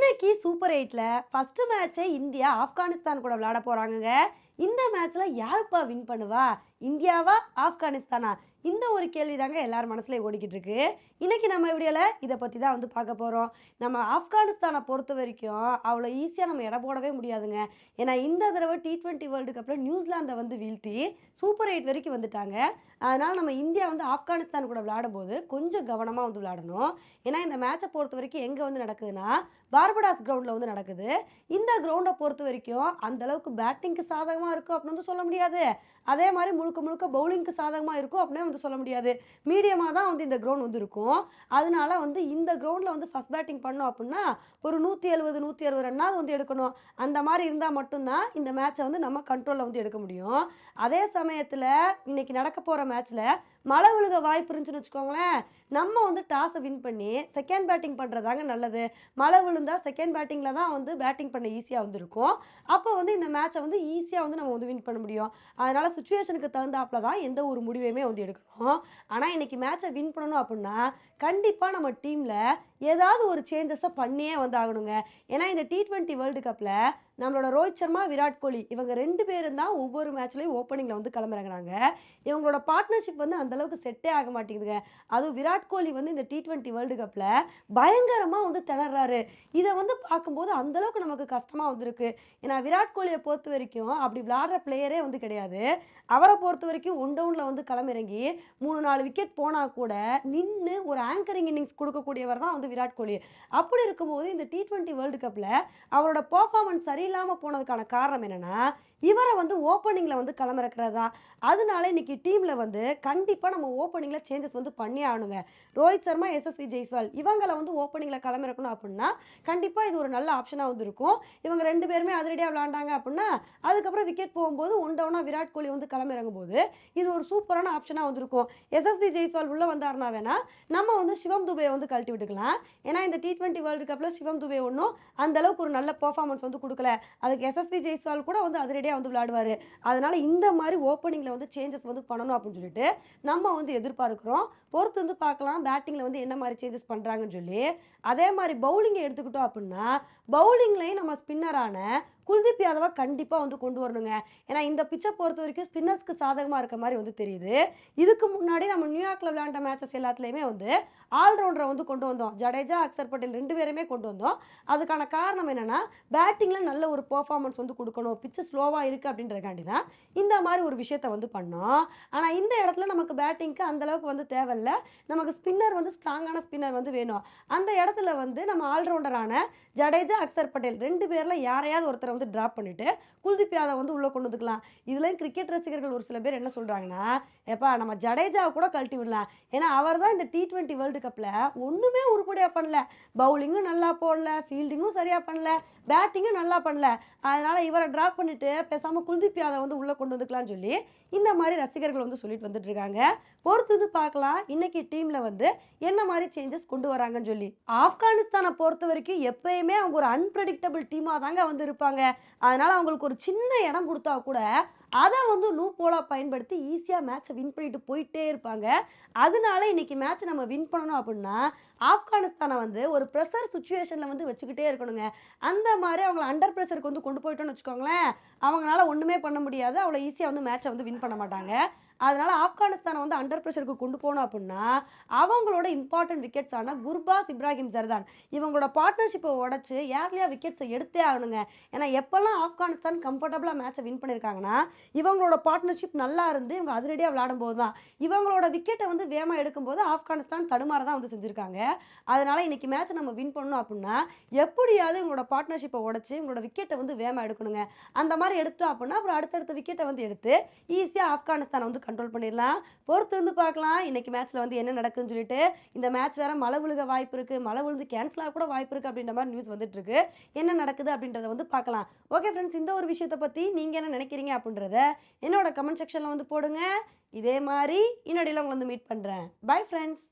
இன்னைக்கு சூப்பர் எயிட்டில் ஃபர்ஸ்ட் மேட்சை இந்தியா ஆப்கானிஸ்தான் கூட விளையாட போறாங்கங்க. இந்த மேட்ச்ல யாருப்பா வின் பண்ணுவா? இந்தியாவா ஆப்கானிஸ்தானா? இந்த ஒரு கேள்வி தாங்க எல்லார் மனசுலயும் ஓடிக்கிட்டு இருக்கு. இன்னைக்கு நம்ம வீடியோல இதை பத்தி தான் வந்து பார்க்க போறோம். நம்ம ஆப்கானிஸ்தானை பொறுத்த வரைக்கும் அவ்வளோ ஈஸியாக நம்ம இட போடவே முடியாதுங்க. ஏன்னா இந்த தடவை டி ட்வெண்ட்டி வேர்ல்டு கப்பில் நியூசிலாந்தை வந்து வீழ்த்தி சூப்பர் எயிட் வரைக்கும் வந்துட்டாங்க. அதனால் நம்ம இந்தியா வந்து ஆப்கானிஸ்தான் கூட விளையாடும் போது கொஞ்சம் கவனமாக வந்து விளையாடணும். ஏன்னா இந்த மேட்சை பொறுத்த வரைக்கும் எங்கே வந்து நடக்குதுன்னா பார்படாஸ் கிரவுண்டில் வந்து நடக்குது. இந்த கிரவுண்டை பொறுத்த வரைக்கும் அந்தளவுக்கு பேட்டிங்க்கு சாதகமாக இருக்கும் அப்படின்னு வந்து சொல்ல முடியாது. அதே மாதிரி முழுக்க முழுக்க பவுலிங்க்கு சாதகமாக இருக்கும் அப்படின்னே வந்து சொல்ல முடியாது. மீடியமாக தான் வந்து இந்த கிரவுண்ட் வந்து இருக்கும். அதனால வந்து இந்த கிரவுண்டில் வந்து ஃபஸ்ட் பேட்டிங் பண்ணோம் அப்படின்னா ஒரு நூற்றி எழுபது நூற்றி அறுபது ரன்னாவது வந்து எடுக்கணும். அந்த மாதிரி இருந்தால் மட்டும்தான் இந்த மேட்சை வந்து நம்ம கண்ட்ரோலில் வந்து எடுக்க முடியும். அதே சமயத்தில் இன்னைக்கு நடக்க போகிற மேட்ச்சில் மழை விழுக வாய்ப்பு இருந்துச்சுன்னு வச்சுக்கோங்களேன். நம்ம வந்து டாஸை வின் பண்ணி செகண்ட் பேட்டிங் பண்ணுறதாங்க நல்லது. மழை விழுந்தா செகண்ட் பேட்டிங்கில் தான் வந்து பேட்டிங் பண்ண ஈஸியாக வந்து இருக்கும். அப்போ வந்து இந்த மேட்சை வந்து ஈஸியாக வந்து நம்ம வந்து வின் பண்ண முடியும். அதனால் சுச்சுவேஷனுக்கு தகுந்தாப்புல தான் எந்த ஒரு முடிவையுமே வந்து எடுக்கணும். ஆனால் இன்னைக்கு மேட்சை வின் பண்ணணும் அப்படின்னா கண்டிப்பாக நம்ம டீமில் ஏதாவது ஒரு சேஞ்சஸை பண்ணியே வந்து ஆகணுங்க ஏன்னா இந்த டி ட்வெண்ட்டி வேர்ல்டு கப்பில் நம்மளோட ரோஹித் சர்மா விராட் கோலி இவங்க ரெண்டு பேரும் தான் ஒவ்வொரு மேட்ச்லையும் ஓப்பனிங்கில் வந்து கிளம்புறாங்க இவங்களோட பார்ட்னர்ஷிப் வந்து அந்தளவுக்கு செட்டே ஆக மாட்டேங்குதுங்க. அதுவும் விராட் கோலி வந்து இந்த டி ட்வெண்ட்டி வேர்ல்டு கப்பில் பயங்கரமாக வந்து திணறாரு. இதை வந்து பார்க்கும்போது அந்தளவுக்கு நமக்கு கஷ்டமாக வந்திருக்கு. ஏன்னா விராட் கோலியை பொறுத்த வரைக்கும் அப்படி விளையாடுற பிளேயரே வந்து கிடையாது. அவரை பொறுத்த வரைக்கும் ஒன் டவுனில் வந்து களமிறங்கி மூணு நாலு விக்கெட் போனால் கூட நின்று ஒரு ஆங்கரிங் இன்னிங்ஸ் கொடுக்கக்கூடியவர் தான் வந்து விராட் கோலி. அப்படி இருக்கும்போது இந்த டி ட்வெண்ட்டி வேர்ல்டு கப்பில் அவரோட பர்ஃபார்மன்ஸ் இல்லாமல் போனதுக்கான காரணம் என்னென்னா இவரை வந்து ஓப்பனிங்கில் வந்து களமிறக்கிறதா? அதனால இன்னைக்கு டீமில் வந்து கண்டிப்பாக நம்ம ஓப்பனிங்கில் சேஞ்சஸ் வந்து பண்ணி ஆகணுங்க. ரோஹித் சர்மா எஸ்எஸ்வி ஜெய்ஸ்வால் இவங்களை வந்து ஓப்பனிங்கில் களமிறக்கணும் அப்படின்னா கண்டிப்பாக இது ஒரு நல்ல ஆப்ஷனாக வந்து இருக்கும் இவங்க ரெண்டு பேருமே அதிரடியாக விளாண்டாங்க அப்படின்னா அதுக்கப்புறம் விக்கெட் போகும்போது ஒன் டவுனாக விராட் கோலி வந்து களமிறங்கும் போது இது ஒரு சூப்பரான ஆப்ஷனாக வந்திருக்கும். எஸ்எஸ்வி ஜெய்ஸ்வால் உள்ளே வந்தார்னா வேணா நம்ம வந்து சிவம் துபையை வந்து கழட்டி விட்டுக்கலாம். ஏன்னா இந்த டி ட்வெண்ட்டி வேர்ல்டு கப்பில் சிவம் துபே ஒன்றும் அந்த அளவுக்கு ஒரு நல்ல பர்ஃபார்மன்ஸ் வந்து கொடுக்கல. அதுக்கு எஸ்எஸ்பி ஜெய்ஸ்வால் கூட வந்து அதிரடியாக வந்து விளையாடுவார். அதனால் இந்த மாதிரி ஓப்பனிங்கில் வந்து சேஞ்சஸ் வந்து பண்ணணும் அப்படின்னு சொல்லிட்டு நம்ம வந்து எதிர்பார்க்குறோம். பொறுத்து வந்து பார்க்கலாம் பேட்டிங்கில் வந்து என்ன மாதிரி சேஞ்சஸ் பண்ணுறாங்கன்னு சொல்லி. அதே மாதிரி பவுலிங்கை எடுத்துக்கிட்டோம் அப்படின்னா பவுலிங்லேயும் நம்ம ஸ்பின்னரான குல்தீப் யாதவை கண்டிப்பாக வந்து கொண்டு வரணுங்க. ஏன்னா இந்த பிச்சை பொறுத்த வரைக்கும் ஸ்பின்னர்ஸ்க்கு சாதகமாக இருக்க மாதிரி வந்து தெரியுது. இதுக்கு முன்னாடி நம்ம நியூயார்க்கில் விளையாண்ட மேட்சஸ் எல்லாத்துலேயுமே வந்து ஆல்ரவுண்டரை வந்து கொண்டு வந்தோம். ஜடேஜா அக்சர் பட்டேல் ரெண்டு பேருமே கொண்டு வந்தோம். அதுக்கான காரணம் என்னென்னா பேட்டிங்கில் நல்ல ஒரு பர்ஃபார்மன்ஸ் வந்து கொடுக்கணும். பிச்சு ஸ்லோவாக இருக்குது அப்படின்றதுக்காண்டி தான் இந்த மாதிரி ஒரு விஷயத்த வந்து பண்ணோம். ஆனால் இந்த இடத்துல நமக்கு பேட்டிங்க்கு அந்தளவுக்கு வந்து தேவையில்லை. நமக்கு ஸ்பின்னர் வந்து ஸ்ட்ராங்கான ஸ்பின்னர் வந்து வேணும். அந்த இடத்துல வந்து நம்ம ஆல்ரவுண்டரான ஜடேஜா அக்சர் பட்டேல் ரெண்டு பேரில் யாரையாவது ஒருத்தரை வந்து ட்ராப் பண்ணிவிட்டு குல்தீப் யாதவ் வந்து உள்ளே கொண்டு வந்துக்கலாம். இதுலேயும் கிரிக்கெட் ரசிகர்கள் ஒரு சில பேர் என்ன சொல்கிறாங்கன்னா எப்பா நம்ம ஜடேஜாவை கூட கழட்டி விடலாம். ஏன்னா அவர் தான் இந்த டி ட்வெண்ட்டி வேர்ல்டு கப்பில் ஒன்றுமே உருப்படியாக பண்ணல. பவுலிங்கும் நல்லா போடல ஃபீல்டிங்கும் சரியாக பண்ணல பேட்டிங்கும் நல்லா பண்ணல. அதனால் இவரை ட்ராப் பண்ணிவிட்டு பேசாமல் குல்தீப் யாதவ் வந்து உள்ளே கொண்டு வந்துக்கலாம்னு சொல்லி இந்த மாதிரி ரசிகர்கள் வந்து சொல்லிட்டு வந்துட்டு இருக்காங்க. பொறுத்து வந்து பார்க்கலாம் இன்னைக்கு டீமில் வந்து என்ன மாதிரி சேஞ்சஸ் கொண்டு வராங்கன்னு சொல்லி. ஆப்கானிஸ்தானை பொறுத்த வரைக்கும் எப்பயுமே அவங்க ஒரு அன்பிரடிக்டபிள் டீமாக தாங்க வந்து இருப்பாங்க. அதனால் அவங்களுக்கு ஒரு சின்ன இடம் கொடுத்தா கூட அதை வந்து லூப்போலாக பயன்படுத்தி ஈஸியாக மேட்ச்சை வின் பண்ணிட்டு போயிட்டே இருப்பாங்க. அதனால இன்னைக்கு மேட்ச்சை நம்ம வின் பண்ணணும் அப்படின்னா ஆப்கானிஸ்தானை வந்து ஒரு ப்ரெஷர் சுச்சுவேஷனில் வந்து வச்சுக்கிட்டே இருக்கணுங்க. அந்த மாதிரி அவங்கள அண்டர் ப்ரெஷருக்கு வந்து கொண்டு போயிட்டோன்னு வச்சுக்கோங்களேன் அவங்களால ஒன்றுமே பண்ண முடியாது. அவ்வளோ ஈஸியாக வந்து மேட்சை வந்து வின் பண்ண மாட்டாங்க. அதனால் ஆப்கானிஸ்தானை வந்து அண்டர் ப்ரெஷருக்கு கொண்டு போனோம் அப்படின்னா அவங்களோட இம்பார்ட்டன்ட் விக்கெட்ஸ் குர்பாஸ் இப்ராஹிம் ஜர்தான். இவங்களோட பார்ட்னர்ஷிப்பை உடச்சி ஏர்லியாக விக்கெட்ஸை எடுத்தே ஆகணுங்க. ஏன்னா எப்போல்லாம் ஆப்கானிஸ்தான் கம்ஃபர்டபுளாக மேட்சை வின் பண்ணியிருக்காங்கன்னா இவங்களோட பார்ட்னர்ஷிப் நல்லா இருந்து இவங்க அதிரடியாக விளையாடும் போது தான் இவங்களோட விக்கெட்டை வந்து வேகமாக எடுக்கும்போது ஆப்கானிஸ்தான் தடுமாற தான் வந்து செஞ்சுருக்காங்க. அதனால் இன்னைக்கு மேட்ச்சை நம்ம வின் பண்ணணும் அப்படின்னா எப்படியாவது இவங்களோட பார்ட்னர்ஷிப்பை உடச்சி இவங்களோட விக்கெட்டை வந்து வேகமாக எடுக்கணுங்க. அந்த மாதிரி எடுத்தோம் அப்படின்னா அப்புறம் அடுத்தடுத்த விக்கெட்டை வந்து எடுத்து ஈஸியாக ஆப்கானிஸ்தானை வந்து கண்ட்ரோல் பண்ணிடலாம். பொறுத்து வந்து பார்க்கலாம். இன்னைக்கு மேட்ச்சில் வந்து என்ன நடக்குன்னு சொல்லிட்டு இந்த மேட்ச் வேற மழை விழுக வாய்ப்பு இருக்குது மழை விழுந்து கேன்சல் ஆக கூட வாய்ப்பு இருக்குது அப்படின்ற மாதிரி நியூஸ் வந்துட்டு இருக்கு. என்ன நடக்குது அப்படின்றத வந்து பார்க்கலாம். ஓகே ஃப்ரெண்ட்ஸ் இந்த ஒரு விஷயத்தை பற்றி நீங்கள் என்ன நினைக்கிறீங்க அப்படின்றத என்னோட கமெண்ட் செக்ஷனில் வந்து போடுங்க. இதே மாதிரி இன்னொடையில் உங்களை வந்து மீட் பண்ணுறேன் பை ஃப்ரெண்ட்ஸ்